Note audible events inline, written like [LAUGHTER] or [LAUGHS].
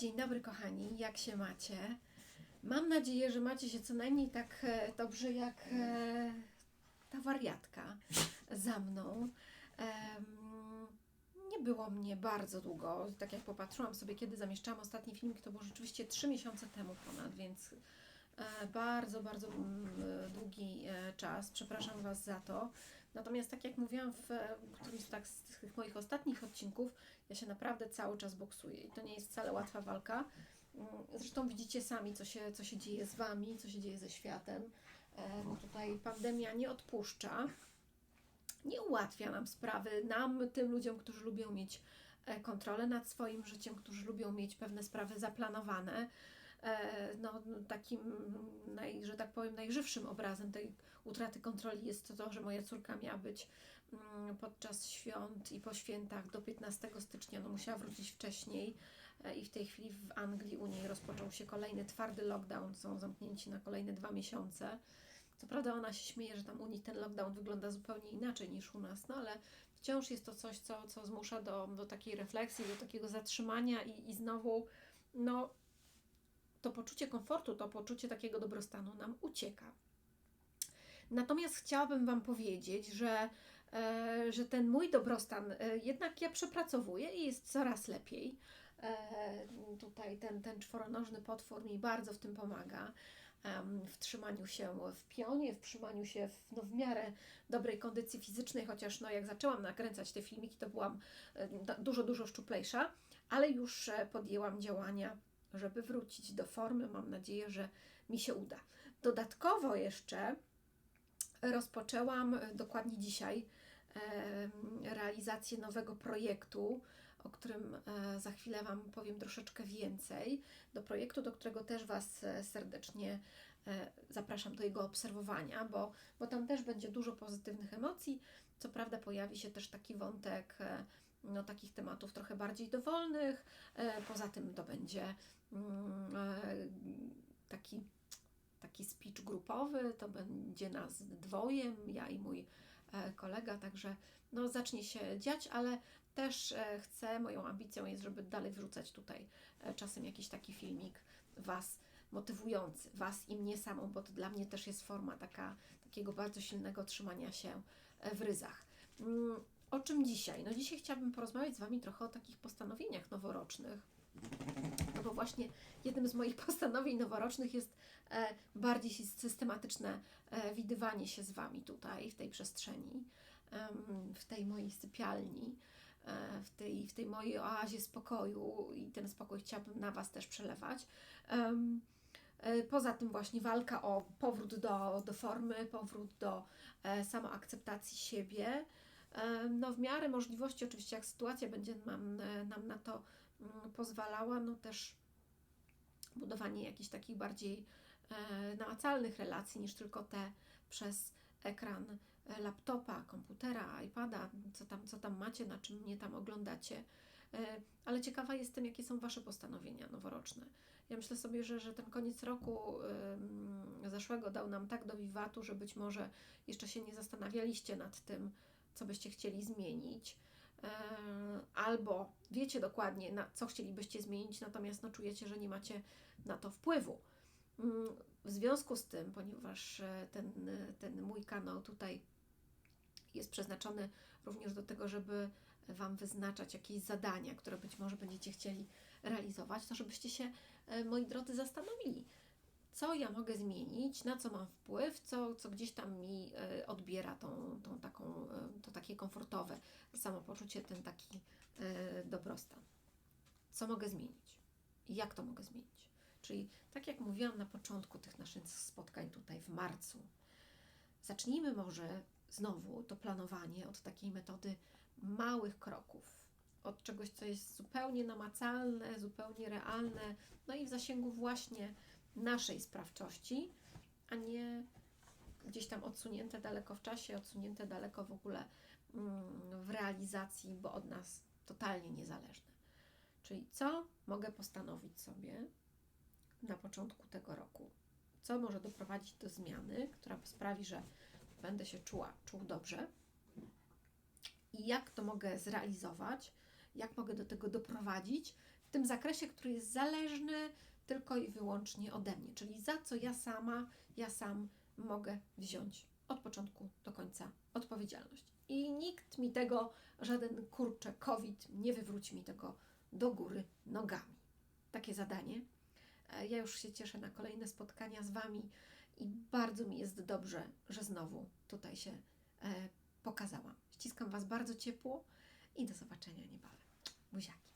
Dzień dobry, kochani, jak się macie? Mam nadzieję, że macie się co najmniej tak e, dobrze jak e, ta wariatka za mną. Nie było mnie bardzo długo. Tak jak popatrzyłam sobie, kiedy zamieszczałam ostatni filmik, to było rzeczywiście trzy miesiące temu ponad, więc e, bardzo, bardzo mm, długi czas. Przepraszam Was za to. Natomiast tak jak mówiłam w którymś tak z tych moich ostatnich odcinków, ja się naprawdę cały czas boksuję i to nie jest wcale łatwa walka. Mm, Zresztą widzicie sami, co się, co się dzieje z Wami, co się dzieje ze światem. E, No tutaj pandemia nie odpuszcza, nie ułatwia nam sprawy, nam, tym ludziom, którzy lubią mieć e, kontrolę nad swoim życiem, którzy lubią mieć pewne sprawy zaplanowane. E, No, no, takim, naj, że tak powiem, najżywszym obrazem tej utraty kontroli jest to, że moja córka miała być mm, podczas świąt i po świętach do 15 stycznia, no musiała wrócić wcześniej e, i w tej chwili w Anglii u niej rozpoczął się kolejny twardy lockdown, są zamknięci na kolejne dwa miesiące. Co prawda ona się śmieje, że tam u nich ten lockdown wygląda zupełnie inaczej niż u nas, no ale wciąż jest to coś, co, co zmusza do, do takiej refleksji, do takiego zatrzymania i, i znowu, no, to poczucie komfortu, to poczucie takiego dobrostanu nam ucieka. Natomiast chciałabym Wam powiedzieć, że, e, że ten mój dobrostan e, jednak ja przepracowuję i jest coraz lepiej. E, tutaj ten, ten czworonożny potwór mi bardzo w tym pomaga. W trzymaniu się w pionie, w trzymaniu się w, no, w miarę dobrej kondycji fizycznej, chociaż no, jak zaczęłam nakręcać te filmiki, to byłam dużo, dużo szczuplejsza, ale już podjęłam działania, żeby wrócić do formy. Mam nadzieję, że mi się uda. Dodatkowo jeszcze rozpoczęłam e, dokładnie dzisiaj realizację nowego projektu, o którym e, za chwilę Wam powiem troszeczkę więcej. Do projektu, do którego też Was e, serdecznie zapraszam do jego obserwowania, bo, bo tam też będzie dużo pozytywnych emocji. Co prawda pojawi się też taki wątek no, takich tematów trochę bardziej dowolnych. E, Poza tym to będzie mm, e, taki taki speech grupowy, to będzie nas dwojem, ja i mój e, kolega, także no, zacznie się dziać, ale też chcę, moją ambicją jest, żeby dalej wrzucać tutaj czasem jakiś taki filmik Was motywujący, Was i mnie samą, bo to dla mnie też jest forma taka, takiego bardzo silnego trzymania się w ryzach. O czym dzisiaj? No dzisiaj chciałabym porozmawiać z Wami trochę o takich postanowieniach noworocznych. No bo właśnie jednym z moich [LAUGHS] postanowień noworocznych jest e, bardziej sy- systematyczne e, widywanie się z Wami tutaj, w tej przestrzeni, w tej mojej sypialni, e, w tej, w tej mojej oazie spokoju i ten spokój chciałabym na Was też przelewać. Poza tym właśnie walka o powrót do, do formy, powrót do samoakceptacji siebie. E, No w miarę możliwości, oczywiście jak sytuacja będzie nam, e, nam na to mm, pozwalała, no też budowanie jakichś takich bardziej e, namacalnych relacji niż tylko te przez ekran laptopa, komputera, iPada, co tam, co tam macie, na czym mnie tam oglądacie. Ale ciekawa jestem, jakie są Wasze postanowienia noworoczne. Ja myślę sobie, że, że ten koniec roku zeszłego dał nam tak do wiwatu, że być może jeszcze się nie zastanawialiście nad tym, co byście chcieli zmienić. E, Albo wiecie dokładnie, na co chcielibyście zmienić, natomiast no, czujecie, że nie macie na to wpływu. Mm, W związku z tym, ponieważ e, ten, ten mój kanał tutaj jest przeznaczony również do tego, żeby Wam wyznaczać jakieś zadania, które być może będziecie chcieli realizować, to żebyście się, e, moi drodzy, zastanowili, co ja mogę zmienić, na co mam wpływ, co, co gdzieś tam mi e, odbiera tą, tą taką, e, to takie komfortowe samopoczucie, ten taki e, dobrostan. Co mogę zmienić? Jak to mogę zmienić? Czyli tak jak mówiłam na początku tych naszych spotkań tutaj w marcu, zacznijmy może znowu to planowanie od takiej metody małych kroków, od czegoś, co jest zupełnie namacalne, zupełnie realne, no i w zasięgu właśnie naszej sprawczości, a nie gdzieś tam odsunięte daleko w czasie, odsunięte daleko w ogóle mm, w realizacji, bo od nas totalnie niezależne. Czyli co mogę postanowić sobie na początku tego roku? Co może doprowadzić do zmiany, która sprawi, że będę się czuła, czuł dobrze? I jak to mogę zrealizować? Jak mogę do tego doprowadzić w tym zakresie, który jest zależny tylko i wyłącznie ode mnie, czyli za co ja sama, ja sam mogę wziąć od początku do końca odpowiedzialność. I nikt mi tego, żaden kurczę COVID nie wywróci mi tego do góry nogami. Takie zadanie. E, Ja już się cieszę na kolejne spotkania z Wami i bardzo mi jest dobrze, że znowu tutaj się e, pokazałam. Ściskam Was bardzo ciepło i do zobaczenia niebawem. Buziaki.